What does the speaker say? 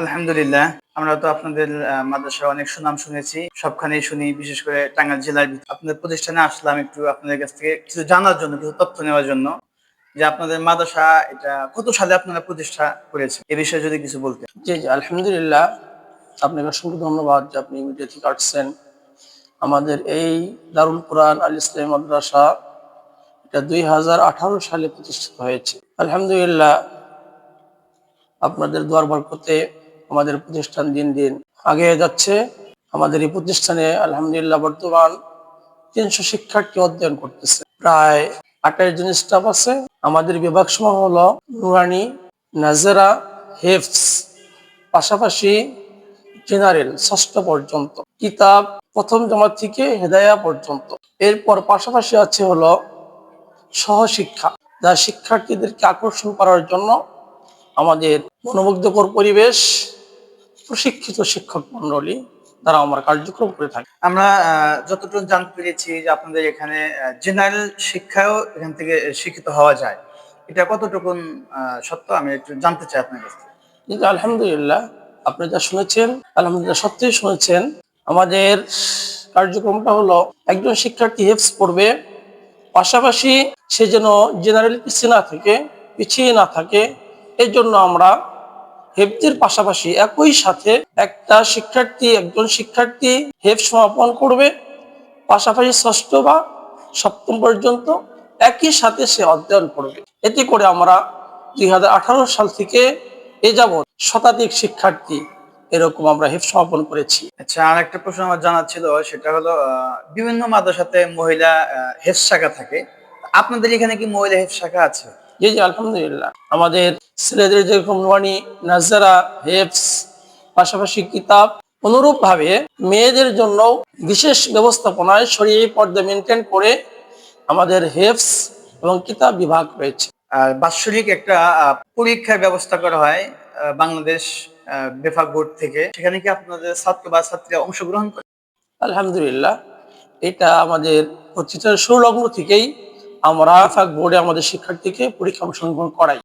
আলহামদুলিল্লাহ, আমরা তো আপনাদের মাদ্রাসার অনেক সুনাম শুনেছি। সবখানেই শুনি, বিশেষ করে টাঙ্গাইল জেলার আপনাদের প্রতিষ্ঠানে আসলাম একটু আপনাদের কাছ থেকে কিছু জানার জন্য, কিছু তথ্য নেওয়ার জন্য যে আপনাদের মাদ্রাসা এটা কত সালে আপনারা প্রতিষ্ঠা করেছে এ বিষয়ে যদি কিছু বলতেন। জি জি, আলহামদুলিল্লাহ। আপনাকে অসংখ্য ধন্যবাদ যে আপনি মিডিয়া থেকে আসছেন। আমাদের এই দারুল কোরআন আল ইসলাম মাদ্রাসা এটা দুই হাজার আঠারো সালে প্রতিষ্ঠিত হয়েছে। আলহামদুলিল্লাহ, আপনাদের দোয়ার বরকতে আমাদের প্রতিষ্ঠান দিন দিন আগে যাচ্ছে। আমাদের এই প্রতিষ্ঠানে আলহামদুলিল্লাহ বর্তমান তিনশো শিক্ষার্থী অধ্যয়ন করতেছে। প্রায় আঠাশ জন স্টাফ আছে। আমাদের বিভাগ সমূহ হলো নুরানি, নাজেরা হেফস পাশাপাশি জেনারেল ষষ্ঠ পর্যন্ত। কিতাব প্রথম জমা থেকে হেদায়া পর্যন্ত। এরপর পাশাপাশি আছে হলো সহশিক্ষা। যা শিক্ষার্থীদেরকে আকর্ষণ করার জন্য আমাদের মনোমুগ্ধকর পরিবেশ প্রশিক্ষিত শিক্ষক মন্ডলী দ্বারা আমার কার্যক্রম করে থাকে। আমরা যতটুকু জানতে পেরেছি যে আপনাদের এখানে জেনারেল শিক্ষাও এখান থেকে শিক্ষিত হওয়া যায়। এটা কতটুকু সত্য? আমি একটু জানতে চাই আপনার কাছ। কিন্তু আলহামদুলিল্লাহ আপনি যা শুনেছেন আলহামদুলিল্লাহ সত্যিই শুনেছেন আমাদের কার্যক্রমটা হলো একজন শিক্ষার্থী হেফস পড়বে পাশাপাশি সে যেন জেনারেল পিছিয়ে না থাকে পিছিয়ে না থাকে এর জন্য আমরা হেফজের পাশাপাশি একই সাথে একটা শিক্ষার্থী, একজন শিক্ষার্থী হেফ সমাপন করবে। পাশাপাশি ষষ্ঠ বা সপ্তম পর্যন্ত একই সাথে সে অধ্যয়ন করবে। এতে করে আমরা দুই হাজার আঠারো সাল থেকে এ যাবৎ শতাধিক শিক্ষার্থী এরকম আমরা হেফ সমাপন করেছি। আচ্ছা আর একটা প্রশ্ন আমার জানার ছিল, সেটা হলো বিভিন্ন মাদ্রাসাতে মহিলা হেফ শাখা থাকে। আপনাদের এখানে কি মহিলা হেফ শাখা আছে? জি জি আলহামদুলিল্লাহ। আমাদের ছেলেদের যেরকম নোয়ানি নাজারা হেফস পাশাপাশি কিতাব অনুরূপ ভাবে মেয়েদের জন্য বিশেষ ব্যবস্থাপনায় সরিয়ে পর্দা মেনটেন করে আমাদের হেফস এবং কিতাব বিভাগ রয়েছে। আর বাৎসরিক একটা পরীক্ষার ব্যবস্থা করা হয় বাংলাদেশ বেফাক বোর্ড থেকে। সেখানে কি আপনাদের ছাত্র বা ছাত্রীরা অংশগ্রহণ করে? আলহামদুলিল্লাহ। এটা আমাদের প্রতিষ্ঠানের সুলগ্ন থেকেই আমরা বোর্ডে আমাদের শিক্ষার্থীকে পরীক্ষা অংশগ্রহণ করাই।